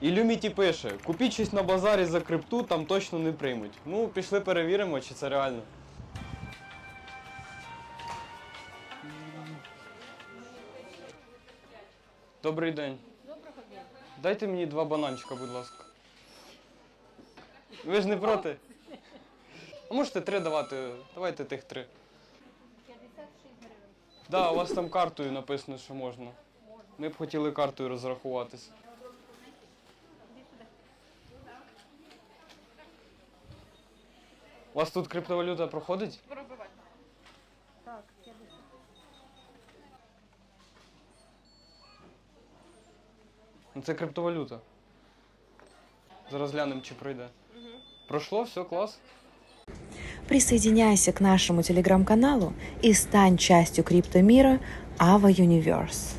Ілюміті пише: купіть щось на базарі за крипту, там точно не приймуть. Ну, пішли перевіримо, чи це реально. Добрий день. Доброго дня. Дайте мені два бананчика, будь ласка. Ви ж не проти? А можете три давати? Давайте тих три. 56 гривень. Да, у вас там картою написано, що можна. Ми б хотіли картою розрахуватися. У вас тут криптовалюта проходить? Пробивати. Так, 50. Ну це криптовалюта. Зараз глянемо, чи пройде. Пройшло, все, клас. Присоединяйся к нашему телеграм-каналу и стань частью криптомира Ava Universe.